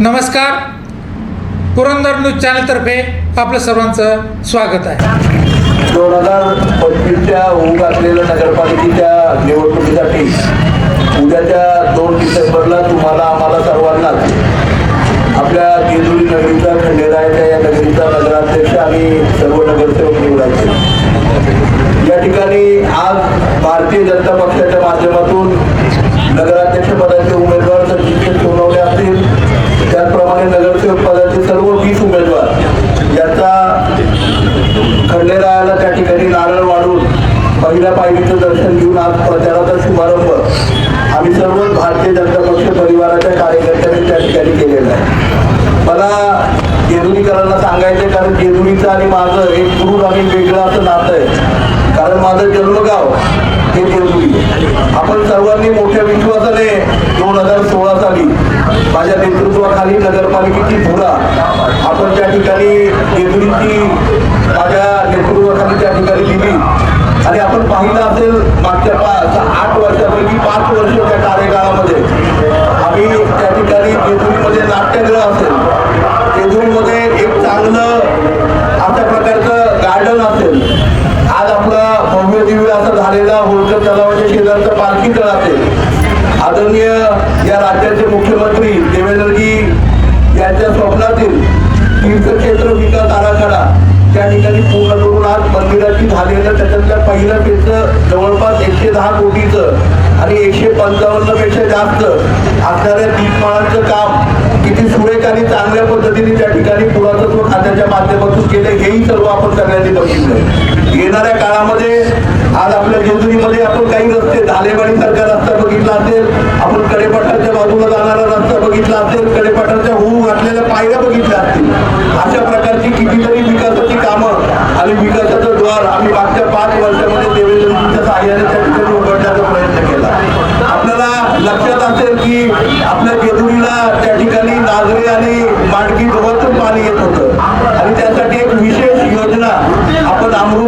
नमस्कार. पुरंदर न्यूज चॅनलतर्फे आपलं सर्वांचं स्वागत आहे. दोन हजार पंचवीसच्या होऊ घातलेल्या नगरपालिकेच्या निवडणुकीसाठी उद्याच्या दोन डिसेंबरला तुम्हाला आम्हाला सर्वांनाच आपल्या जेजुरी नगरीचा खंडेरायाच्या या नगरीचा नगराध्यक्ष आणि सर्व नगरसेवक निवडायचे. या ठिकाणी आज भारतीय जनता पक्षाच्या माध्यमातून नगराध्यक्ष पदाचे उमेदवार सचिन सोनवणे असतील त्याचप्रमाणे नगरसेवक पदाचे सर्व वीस उमेदवार याचा खंडेरायाला त्या ठिकाणी नारळ वाढून पहिल्या पायरीचं दर्शन घेऊन आज प्रचाराचा शुभारंभ. आम्ही सर्व भारतीय जनता पक्ष परिवाराच्या कार्यकर्त्यांनी त्या ठिकाणी केलेला आहे. मला जेजुरीकरांना सांगायचं कारण जेजुरीचं आणि माझं एक दूर आणि वेगळं असं नातं आहे. कारण माझं जन्मगाव हे जेजुरी आपण सर्वांनी मोठ्या विश्वासाने दोन हजार सोळा साली माझ्या नेतृत्वाखाली नगरपालिकेची धुरा आपण त्या ठिकाणी जेजुरीची माझ्या नेतृत्वाखाली त्या ठिकाणी दिली. आणि आपण पाहिलं असेल मागच्या पाच आठ वर्षापैकी पाच वर्ष त्या कार्यकाळामध्ये. आम्ही त्या ठिकाणी जेजुरीमध्ये नाट्यगृह असेल. जेजुरीमध्ये एक चांगलं अशा प्रकारचं गार्डन असेल. आज आपला भव्य दिव्य असं झालेला होळकर तलावाच्या शेजारचं पालखी तळ असेल आदरणीय या राज्याचे मुख्यमंत्री देवेंद्रजी यांच्या स्वप्नातील तीर्थक्षेत्र विकास आराखडा त्या ठिकाणी पूर्ण करून त्याच्यातल्या पहिल्या पेचं जवळपास एकशे दहा कोटीचं आणि एकशे पंचावन्नपेक्षा जास्त असणाऱ्या दीपमाळांचं काम किती सुरेख आणि चांगल्या पद्धतीने त्या ठिकाणी पुरातत्व खात्याच्या माध्यमातून केले हेही सर्व आपण सगळ्यांनी बघितलं. येणाऱ्या काळामध्ये आज आपल्या जेजुरीमध्ये आपण काही रस्ते धालेवाडी सारखा रस्ता बघितला असेल आपण कडेपाठाच्या बाजूला जाणारा रस्ता बघितला असेल कडेपाठाच्या होऊ घातलेल्या पायऱ्या बघितल्या असतील. अशा प्रकारची कितीतरी विकासाची कामं आणि विकासाचं द्वार आम्ही पाच वर्षामध्ये देवेंद्रजींच्या सहाय्याने त्या ठिकाणी उघडण्याचा प्रयत्न केला. आपल्याला लक्षात असेल की आपल्या जेजुरीला त्या ठिकाणी नागरी आणि माडकी जवळच पाणी येत होतं. आणि त्यासाठी एक विशेष योजना आपण अमृत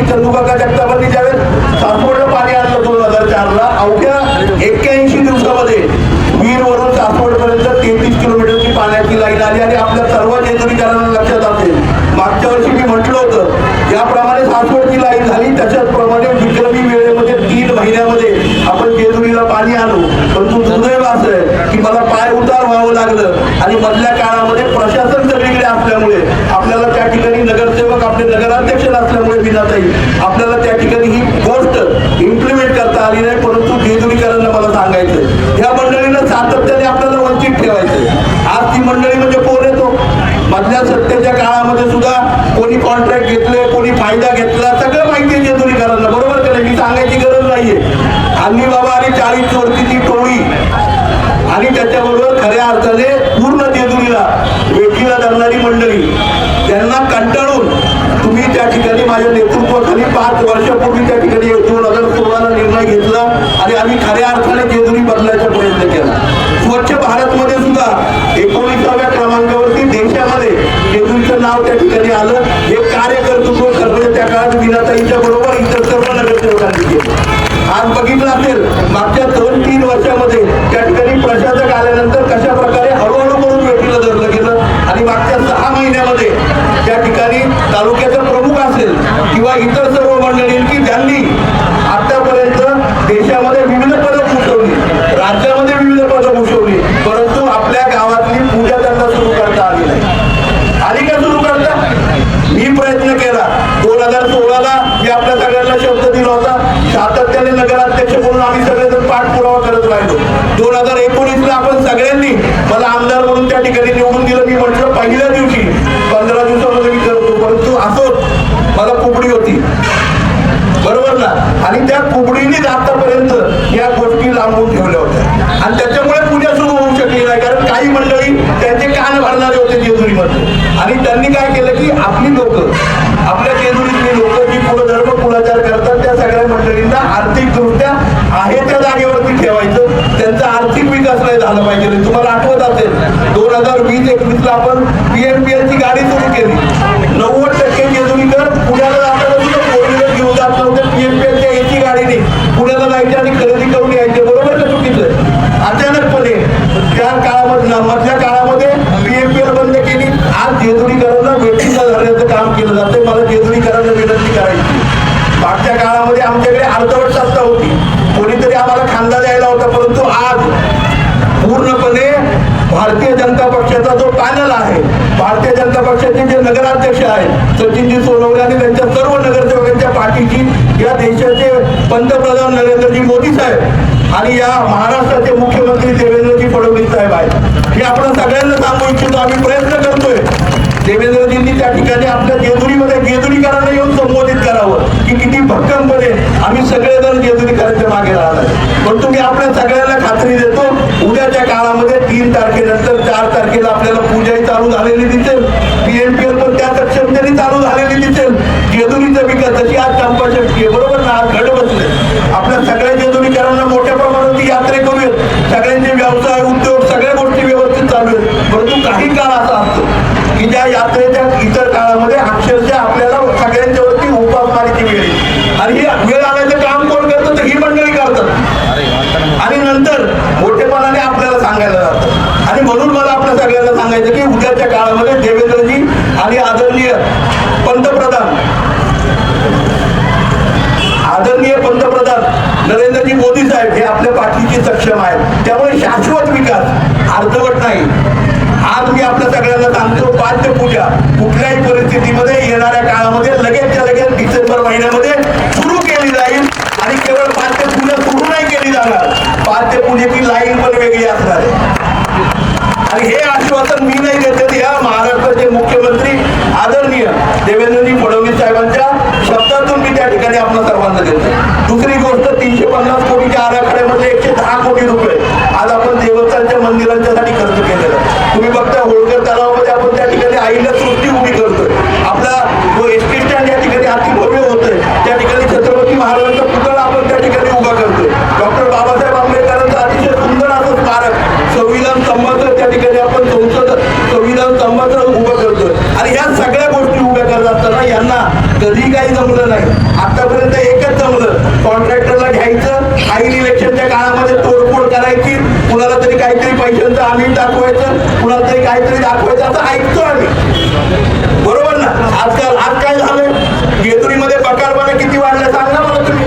कैलासवासी चंदूकाका जगतापांनी ज्यावेळेस सासवडला पाणी आणलं दोन हजार चारला अवघ्या एक्क्याऐंशी दिवसामध्ये वीरवरून सासवडपर्यंत तेहतीस किलोमीटरची पाण्याची लाईन आली आणि आपल्या सर्व जेजुरीकरांना लक्षात असेल मागच्या वर्षी मी म्हटलं होतं याप्रमाणे सासवडची लाईन झाली त्याच्याचप्रमाणे विक्रमी वेळेमध्ये तीन महिन्यामध्ये आपण जेजुरीला पाणी आणू. परंतु दुर्दैव असं की मला पाय उतार व्हावं लागलं आणि मधल्या काळामध्ये प्रशासन सगळीकडे असल्यामुळे आपल्याला त्या ठिकाणी नगरसेवक आपले नगराध्यक्ष नसल्यामुळे विनाताई आपल्याला त्या ठिकाणी ही गोष्ट इम्प्लिमेंट करता आली नाही परंतु जेजुरीकरांना मला सांगायचं ह्या मंडळीनं सातत्याने आपल्याला वंचित ठेवायचं आज ती मंडळी म्हणजे कोण येतो मधल्या सत्तेच्या काळामध्ये सुद्धा कोणी कॉन्ट्रॅक्ट घेतले कोणी फायदा घेतला सगळं माहिती आहे जेजुरीकरांना बरोबर का नाही? मी सांगायची गरज नाहीये. आम्ही बाबा आणि चाळीस वर्षीची टोळी. आणि त्याच्याबरोबर खऱ्या अर्थाने पूर्ण जेजुरीला वेठीला धरणारी मंडळी. त्यांना कंटाळून त्या ठिकाणी माझ्या नेतृत्वाखाली पाच वर्षापूर्वी त्या ठिकाणी दोन हजार सोळाला निर्णय घेतला आणि आम्ही खऱ्या अर्थाने जेजुरी बदलायचा प्रयत्न केला. स्वच्छ भारतमध्ये सुद्धा एकोणीसाव्या क्रमांकावरती देशामध्ये जेजुरीचं नाव त्या ठिकाणी आलं. हे कार्यकर्तृत्व कर्तृत्व त्या काळात विनाताईच्या बरोबर इतर सर्व नगरसेवकांनी केलं आज बघितलं असेल मागच्या दोन तीन वर्षामध्ये त्या ठिकाणी प्रशासक आल्यानंतर कशा प्रकारे हळूहळू करून भेटीला धरलं गेलं आणि मागच्या सहा महिन्यामध्ये त्या ठिकाणी तालुक्याचा प्रमुख असेल किंवा इतर सर्व मंडळी की ज्यांनी आतापर्यंत देशामध्ये विविध पदं भूषवली राज्यामध्ये विविध पदं भूषवली परंतु आपल्या गावातली पूजा त्यांना सुरू करता आली नाही आली का सुरू करता मी प्रयत्न केला दोन हजार सोळाला मी आपल्या सगळ्यांना शब्द दिला होता सातत्याने नगराध्यक्ष म्हणून आम्ही सगळेजण पाठपुरावा करत राहिलो दोन हजार एकोणीसला आपण सगळ्यांनी मला आमदार म्हणून त्या ठिकाणी निवडून दिलं. मी म्हटलं पहिल्या दिवशी पंधरा दिवसामध्ये मी करतो परंतु असोच मला कुबडी होती. बरोबर ना? आणि त्या कुबडीनेच आतापर्यंत या गोष्टी लांबून ठेवल्या होत्या. आणि त्याच्यामुळे पूजा सुरू होऊ शकली नाही. कारण काही मंडळी त्यांचे कान भरणारे होते जेजुरीमध्ये. आणि त्यांनी काय केलं की आपली लोक आपल्या जेजुरीतली लोक जी कुलधर्म धर्म कुलाचार करतात त्या सगळ्या मंडळींना आर्थिकदृष्ट्या आहे त्या जागेवरती ठेवायचं. त्यांचा आर्थिक विकास नाही झाला पाहिजे. तुम्हाला आठवत असेल दोन हजार वीस एकवीस ला आपण पीएमपीएल ची गाडी सुरू केली नव्वद टक्के जेजुरीकर पुण्याला जाताना सुद्धा फोर व्हीलर घेऊन जात नव्हते पीएमपीएलच्या एसी गाडीने पुण्याला जायचे आणि खरेदी करून यायचे बरोबर का चुकीचं अचानकपणे त्या काळामध्ये मधल्या काळामध्ये पीएमपीएल बंद केली आज जेजुरीकरांना वेठीला धरण्याचं काम केलं जाते मला जेजुरीकरांना विनंती करायची मागच्या काळामध्ये आमच्याकडे अर्धवट सत्ता होती कोणीतरी आम्हाला खांदा द्यायला होता परंतु आज पूर्णपणे भारतीय जनता पक्षाचा जो पॅनल आहे भारतीय जनता पक्षाचे जे नगराध्यक्ष आहेत सचिनजी सोनवणे आणि त्यांच्या सर्व नगरसेवकांच्या पाठीची या देशाचे पंतप्रधान नरेंद्रजी मोदी साहेब आणि या महाराष्ट्राचे मुख्यमंत्री देवेंद्रजी फडणवीस साहेब आहेत. हे आपण सगळ्यांना सांगू इच्छितो आम्ही प्रयत्न करतोय देवेंद्रजींनी त्या ठिकाणी आपल्या जेजुरीमध्ये जेजुरीकरांना येऊन संबोधित करावं की किती भक्कमपणे आम्ही सगळेजण जेजुरीकरांच्या मागे राहणार. पण तुम्ही आपल्या सगळ्यांना तारखेला आपल्याला पूजाही चालू झालेली दिसेल. पीएमपीएल पण त्याच सक्षमतेने चालू झालेली दिसेल. जेजुरीचा विकास जशी आज चंपाषष्टी बरोबर ना? घड बसले आपल्या सगळ्या जेजुरीकरांना मोठ्या प्रमाणात यात्रे करूयात. सगळ्यांचे व्यवसाय उद्योग सगळ्या गोष्टी व्यवस्थित चालू आहेत. परंतु काही काळ असा असतो की ज्या यात्रेच्या इतर काळामध्ये अक्षरशः आपल्याला सगळ्यांच्या वरती उपासमारीची वेळ आणि ही वेळ आल्याचं काम कोण करतं तर ही मंडळी करतात आणि नंतर मोठेपणाने आपल्याला सांगायला जातं आणि म्हणून मला आपल्या सगळ्यांना सांगायचं की उद्याच्या काळामध्ये देवेंद्रजी आणि आदरणीय पंतप्रधान. आदरणीय पंतप्रधान नरेंद्रजी मोदी साहेब हे आपल्या पाठीची सक्षम आहेत. त्यामुळे शाश्वत विकास अर्धवट नाही. आज मी आपल्या सगळ्यांना सांगतो पाद्य पूजा कुठल्याही परिस्थितीमध्ये येणाऱ्या काळामध्ये लगेचच्या लगेच डिसेंबर महिन्यामध्ये सुरू केली जाईल आणि केवळ पाद्य पूजा सुरू नाही केली जाणार पाद्य पूजेची लाईन पण वेगळी असणार आहे आणि हे आश्वासन मी नाही देते या महाराष्ट्राचे मुख्यमंत्री आदरणीय देवेंद्रजी फडणवीस साहेबांच्या शब्दातून मी त्या ठिकाणी आपल्या सर्वांना देतो दुसरी गोष्ट तीनशे पन्नास कोटीच्या आराखड्यामध्ये एकशे दहा कोटी रुपये आज आपण देवस्थानच्या मंदिरांच्यासाठी खर्च केलेला आहे. तुम्ही बघता होळकर तलावामध्ये आपण त्या ठिकाणी आईला सृष्टी उभी करतोय आपला जो एस टी स्टँड या ठिकाणी अतिभव्य होतोय त्या ठिकाणी छत्रपती महाराजांचा पुतळा आपण त्या ठिकाणी उभा करतोय डॉक्टर बाबासाहेब आंबेडकरांचं अतिशय सुंदर असं स्मारक संविधान स्तंभाचं त्या ठिकाणी आपण संसद संविधान स्तंभाचं उभं करतोय आणि ह्या सगळ्या गोष्टी उभ्या करत असताना यांना कधी काही जमलं नाही. आतापर्यंत एकच जमलं. कॉन्ट्रॅक्टरला घ्यायचं आईन इलेक्शनच्या काळामध्ये तोडफोड करायची कुणाला तरी काहीतरी पैशांचं आम्ही दाखवायचं कुणाला तरी काहीतरी दाखवायचं असं ऐकतो आम्ही. बरोबर ना? आजकाल आज काय झालंय? जेजुरीमध्ये बकारपणा किती वाढलं ना मला तुम्ही.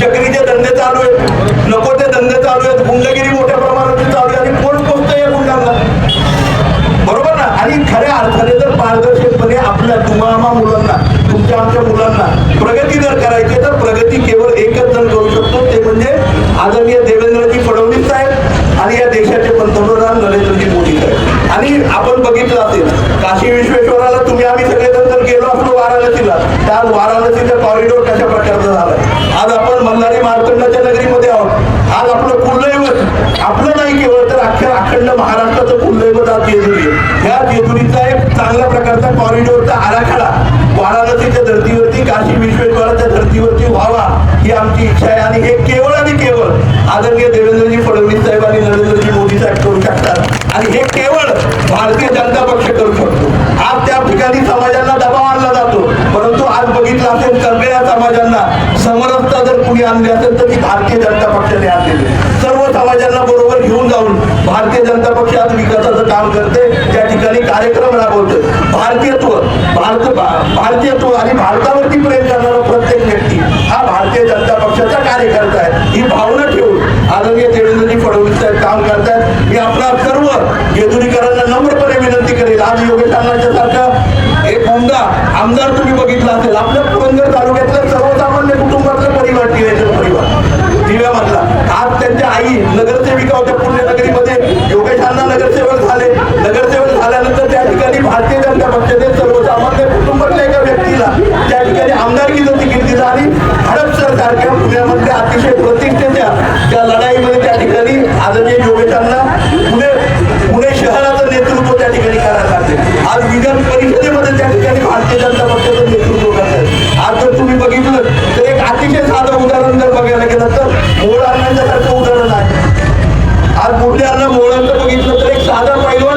चक्रीचे धंदे चालू आहेत. नको ते धंदे चालू आहेत. गुंडगिरी मोठ्या प्रमाणात चालू आहे आणि कोण पोचतं या गुंडांना? बरोबर ना? आणि खऱ्या अर्थाने जर पारदर्शकपणे आपल्या तुम्हाला मुलांना तुमच्या आमच्या मुलांना प्रगती जर करायची तर प्रगती एकच जण करू शकतो. ते म्हणजे आदरणीय देवेंद्रजी फडणवीस साहेब आणि या देशाचे पंतप्रधान नरेंद्रजी मोदी साहेब. आणि आपण बघितलं असेल काशी विश्वेश्वराला तुम्ही आम्ही सगळेजण जर गेलो असलो वाराणसीला. त्या वाराणसीचा कॉरिडॉर कशा प्रकारचा झाला? आज आपण मल्हारी मार्तंडाच्या नगरीमध्ये आहोत. आज आपलं कुलदैवत आपलं नाही केवळ तर अख्ख्या अखंड महाराष्ट्राचं कुलदैवत आज जेजुरी ह्या या जेजुरीचा एक चांगल्या प्रकारचा कॉरिडॉरचा आराखडा वाराणसीच्या धर्तीवरती काशी विश्वेश्वराच्या धर्तीवरती व्हावा. आमची इच्छा आहे आणि हे केवळ आणि केवळ आदरणीय देवेंद्रजी फडणवीस साहेब आणि नरेंद्रजी मोदी साहेब करू शकतात. आणि हे केवळ भारतीय जनता पक्ष करू शकतो. आज त्या ठिकाणी समाजाला दबाव आणला जातो. परंतु आज बघितलं असेल तर समाजांना समरसता जर कुणी आणली असेल तर ती भारतीय जनता पक्षाने आणलेली सर्व समाजांना बरोबर घेऊन जाऊन भारतीय जनता पक्ष आज विकासाचं काम करते. त्या ठिकाणी कार्यक्रम राबवतोय. भारतीयत्व भारत भारतीयत्व आणि भारतावरती प्रेम करणारा प्रत्येक व्यक्ती हा भारतीय जनता कार्य करतायत ही भावना ठेवून आदरणीय देवेंद्रजी फडणवीस साहेब काम करतायत मी आपला सर्व जेजुरीकरांना नम्रपणे विनंती करेल आज योगेश अण्णांच्या सारखा एक उमदा आमदार तुम्ही बघितला असेल आपल्या पुरंदर तालुक्यातल्या सर्वसामान्य कुटुंबातला परिवार टिळायचा परिवार दिव्यामधला आज त्यांच्या आई नगरसेविका होत्या पुण्यनगरीमध्ये योगेश अण्णा नगरसेवक झाले नगरसेवक झाल्यानंतर त्या ठिकाणी भारतीय जनता पक्षाचे सर्वसामान्य कुटुंबातल्या एका व्यक्तीला त्या ठिकाणी आमदारकीचं तिकीट दिलं आणि हडपसर सारख्या पुण्यामधल्या अतिशय प्रतिष्ठेच्या त्या लढाईमध्ये त्या ठिकाणी आदरणीय योगेश पुणे पुणे शहराचं नेतृत्व त्या ठिकाणी करायला लागते आज विधान परिषदेमध्ये त्या ठिकाणी भारतीय जनता पक्षाचं नेतृत्व करतात आज जर तुम्ही बघितलं तर एक अतिशय साधं उदाहरण जर बघायला गेलं तर मोळ आणण्यासारखं उदाहरण आहे. आज मोठ्या अण्णा मोळांचं बघितलं तर एक साधा पैलवान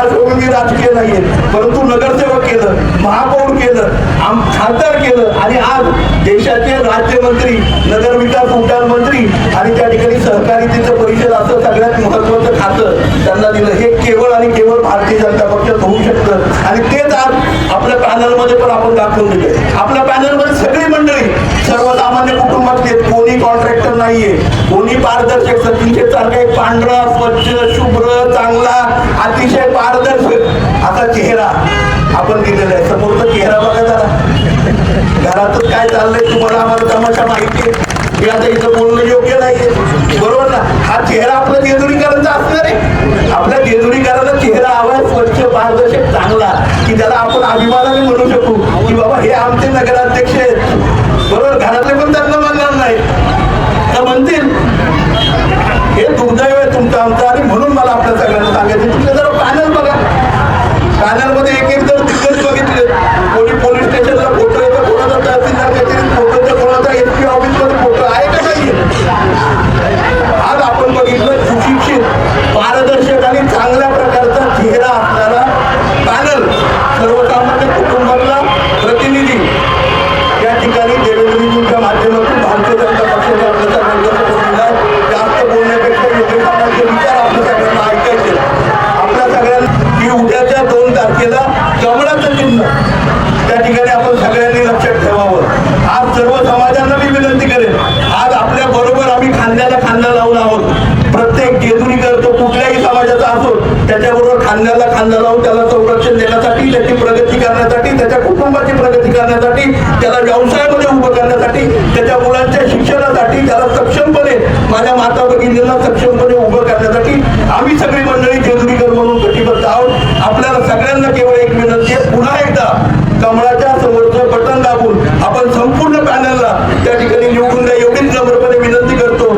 कुठली पार्श्वभूमी राजकीय नाहीये. परंतु नगरसेवक केलं महापौर केलं आम खासदार केलं आणि आज देशाचे राज्यमंत्री नगरविकास उड्डाण मंत्री आणि त्या ठिकाणी सहकारितेचं परिषद असं सगळ्यात महत्वाचं खातं त्यांना दिलं. हे केवळ आणि केवळ भारतीय जनता पक्षात होऊ शकतं. आणि तेच आज आपल्या पॅनलमध्ये पण आपण दाखवून दिले आपल्या पॅनलमध्ये सगळी मंडळी सर्वसामान्य कुटुंबातली आहेत कोणी कॉन्ट्रॅक्टर नाहीये. कोणी पारदर्शक सचिन सारखा एक पांढरा स्वच्छ शुभ्र चांगला अतिशय पारदर्शक असा चेहरा आपण दिलेला आहे. समोरचा चेहरा बघा जरा. घरातच काय चाललंय तुम्हाला आम्हाला तमाशा माहिती आहे. मी आता इथं बोलणं योग्य नाहीये. बरोबर ना? हा चेहरा आपला जेजुरीकरांचा असणार आहे. आपल्या जेजुरीकरांचा चेहरा हवा आहे स्वच्छ पारदर्शक चांगला. की त्याला आपण अभिमानाने म्हणू शकू की बाबा हे आमचे नगराध्यक्ष आहेत. बरोबर? घरातले पण त्यांना म्हणणार नाही तर म्हणतील हे दुर्दैव आहे तुमचं आमचं आणि म्हणून मला आपलं त्याला खांदा लावून त्याला संरक्षण देण्यासाठी त्याची प्रगती करण्यासाठी त्याच्या कुटुंबाची प्रगती करण्यासाठी त्याला व्यवसायामध्ये उभं करण्यासाठी त्याच्या मुलांच्या शिक्षणासाठी त्याला सक्षमपणे माझ्या माता भगिनींना सक्षमपणे उभं करण्यासाठी आम्ही सगळी मंडळी जेजुरीकर म्हणून कटिबद्ध आहोत. आपल्याला सगळ्यांना केवळ एक विनंती आहे पुन्हा एकदा कमळा